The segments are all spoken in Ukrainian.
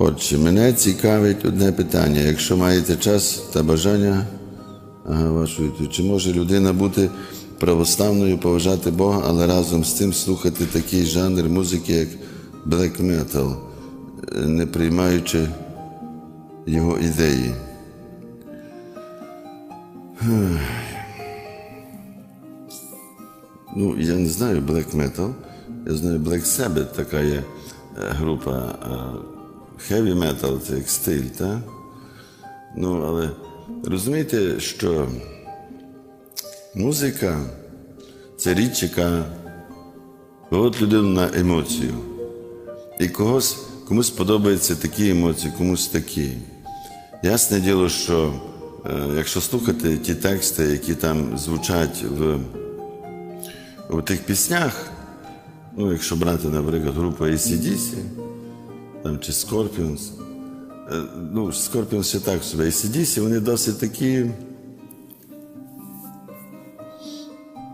Отже, мене цікавить одне питання. Якщо маєте час та бажання, ага, вашу чи може людина бути православною, поважати Бога, але разом з тим слухати такий жанр музики, як black metal, е, не приймаючи його ідеї? Ну, я не знаю black metal, я знаю Black Sabbath, така є е, група. Heavy metal це як стиль, так? Ну, але розумієте, що музика це річ, яка виводить людину на емоцію. І когось, комусь подобаються такі емоції, комусь такі. Ясне діло, що е, якщо слухати ті тексти, які там звучать в, в тих піснях, ну, якщо брати, наприклад, групу ACDC, там, чи Scorpions, е, ну, Scorpions ще так собі, ACDC, вони досить такі.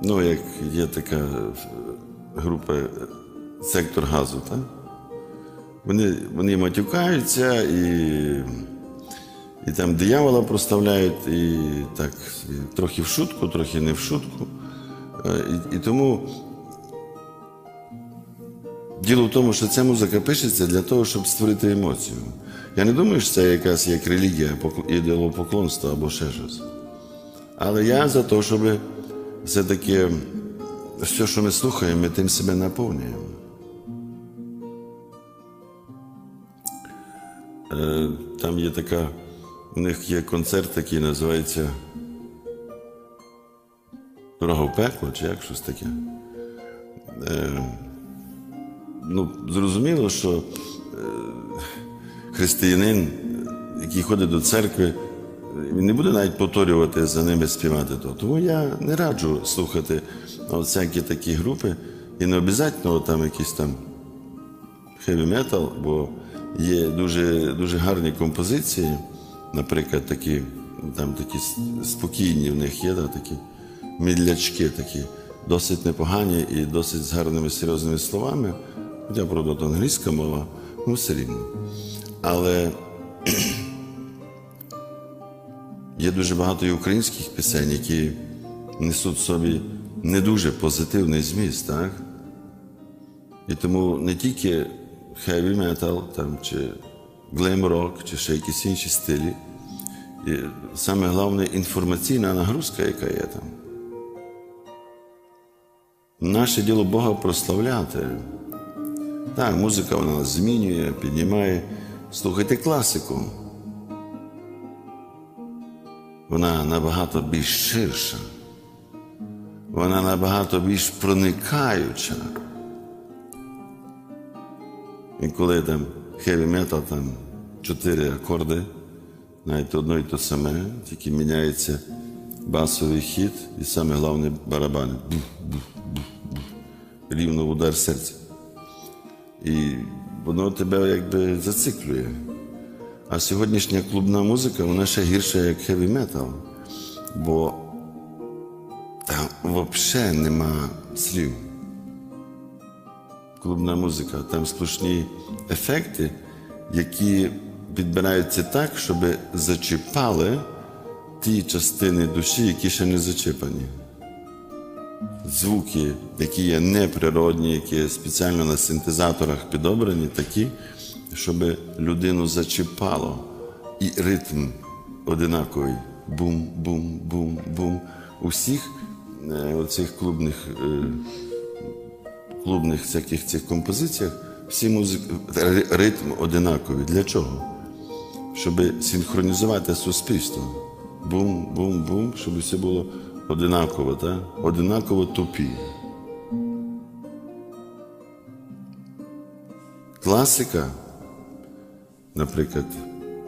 Ну, як є така е, група е, сектор газу, так? Вони, вони матюкаються і, і там диявола проставляють, і так, трохи в шутку, трохи не в шутку. І, і тому діло в тому, що ця музика пишеться для того, щоб створити емоцію. Я не думаю, що це якась як релігія, покл- ідеолопоклонство або ще щось. Але я за те, щоб все-таки все, що ми слухаємо, ми тим себе наповнюємо. Е, Там є така, у них є концерт, який називається Дорога в пекло, чи як щось таке. Е, Ну, зрозуміло, що е, християнин, який ходить до церкви, він не буде навіть повторювати за ними співати то. Тому я не раджу слухати всякі такі групи і не обов'язково там якісь там heavy metal, бо є дуже, дуже гарні композиції, наприклад, такі, там такі спокійні в них є, да, такі мідлячки такі, досить непогані і досить з гарними серйозними словами. Хоча, правда, то англійська мова, ну все рівно. Але є дуже багато і українських пісень, які несуть в собі не дуже позитивний зміст, так? І тому не тільки heavy metal, там, чи glam rock, чи ще якісь інші стилі. І саме головне інформаційна нагрузка, яка є там. Наше діло Бога прославляти. Так, музика вона нас змінює, піднімає. Слухайте класику. Вона набагато більш ширша. Вона набагато більш проникаюча. І коли там heavy metal, там чотири акорди, навіть одно і те саме, тільки міняється басовий хід і саме головне барабани. Рівно в удар серця. І воно тебе якби зациклює. А сьогоднішня клубна музика, вона ще гірша, як heavy metal, бо там взагалі нема слів клубна музика, там сплошні ефекти, які підбираються так, щоб зачіпали ті частини душі, які ще не зачіпані. Звуки, які є неприродні, які спеціально на синтезаторах підобрані, такі, щоб людину зачіпало. І ритм одинаковий. Бум-бум-бум-бум. У всіх е, оцих клубних е, клубних всяких цих композиціях всі музик... ритм одинаковий. Для чого? Щоб синхронізувати суспільство. Бум-бум-бум, щоб все було одинаково, так? одинаково тупі. Класика, наприклад,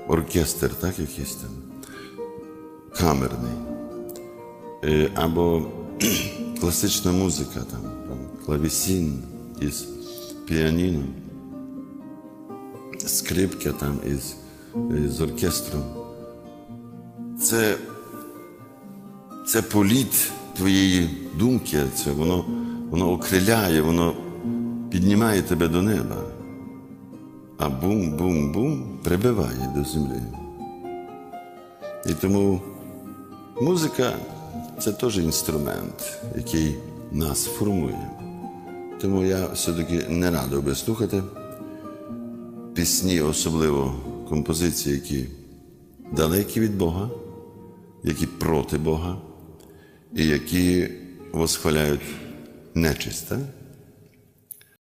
оркестр, так, якийсь там, камерний. Е, або класична музика, там, клавесін із піаніном, скрипка там із, із оркестром. Це, це політ твоєї думки, це воно, воно окриляє, воно піднімає тебе до неба. а бум-бум-бум прибиває до землі. І тому музика це теж інструмент, який нас формує. Тому я все-таки не радив би слухати пісні, особливо композиції, які далекі від Бога, які проти Бога, і які восхваляють нечисть.